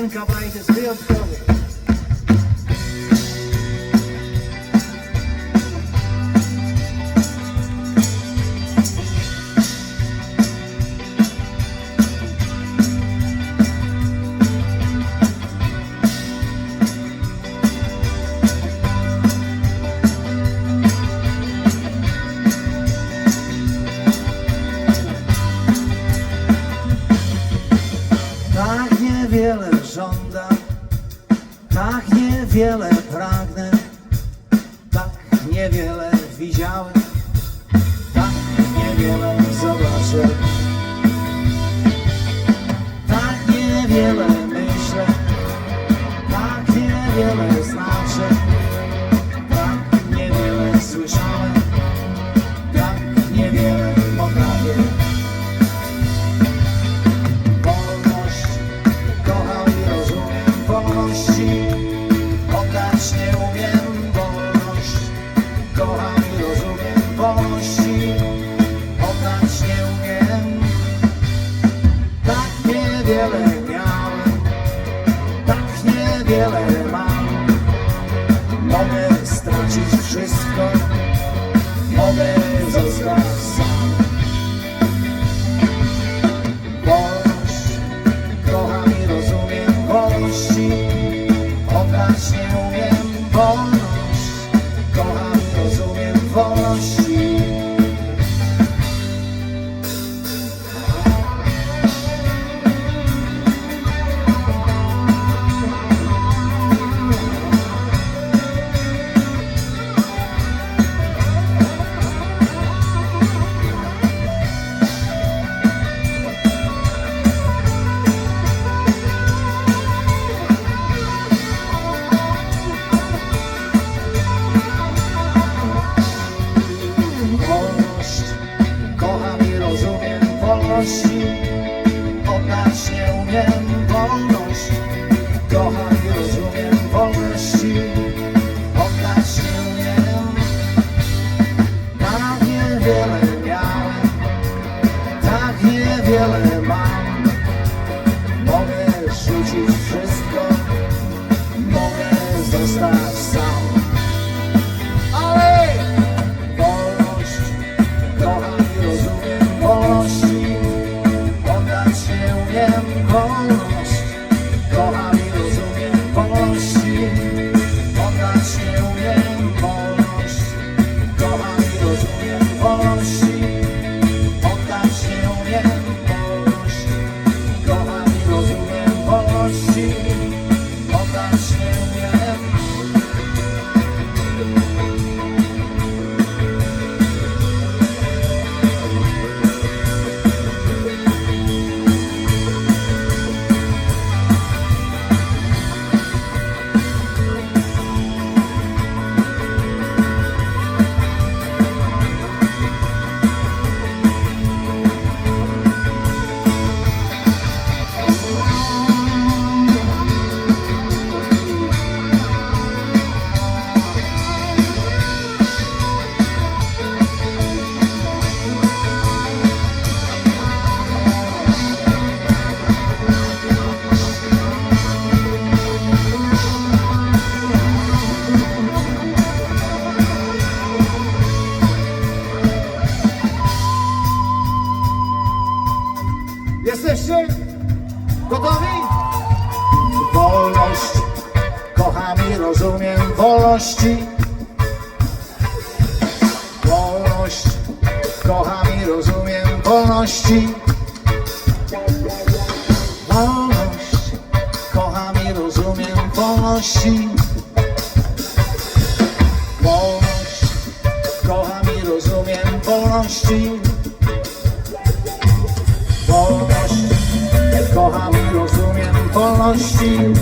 Think about this real problem. Tak niewiele pragnę, tak niewiele widziałem. wiele mam. Mogę stracić wszystko Mogę zostać sam. Wolność, kocham i rozumiem wolności Oddać nie umiem wolność. Kocham i rozumiem wolności. miłości oddać nie umiem. rozumiem wolności. Wolność, kocham i rozumiem wolności. Wolność, kocham i rozumiem wolności. Wolność, kocham i rozumiem wolności. Wolność, kocham i rozumiem wolności.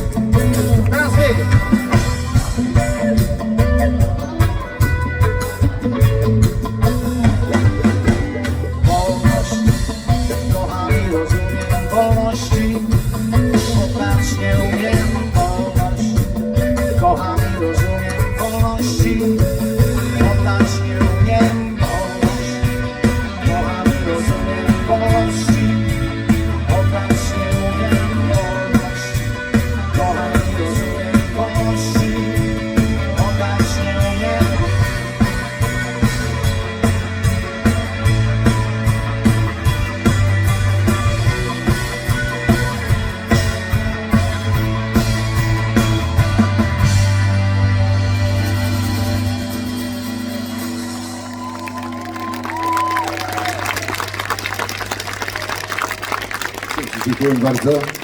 Dziękuję bardzo.